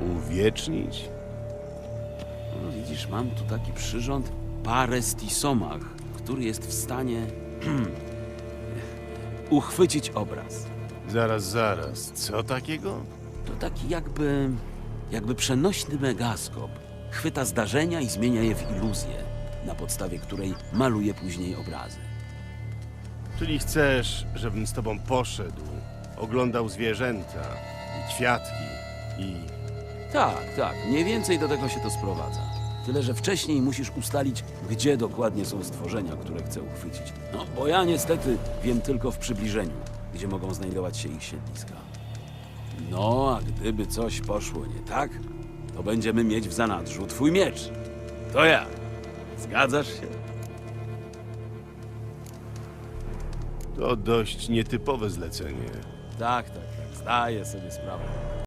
Uwiecznić? No, widzisz, mam tu taki przyrząd Parestisomach, który jest w stanie uchwycić obraz. Zaraz, zaraz. Co takiego? To taki jakby, jakby przenośny megaskop. Chwyta zdarzenia i zmienia je w iluzję, na podstawie której maluje później obrazy. Czyli chcesz, żebym z tobą poszedł, oglądał zwierzęta i kwiatki i... Tak, tak, mniej więcej do tego się to sprowadza. Tyle, że wcześniej musisz ustalić, gdzie dokładnie są stworzenia, które chcę uchwycić. No, bo ja niestety wiem tylko w przybliżeniu, gdzie mogą znajdować się ich siedliska. No, a gdyby coś poszło nie tak, to będziemy mieć w zanadrzu twój miecz. To ja. Zgadzasz się? To dość nietypowe zlecenie. Tak, tak, tak. Zdaję sobie sprawę.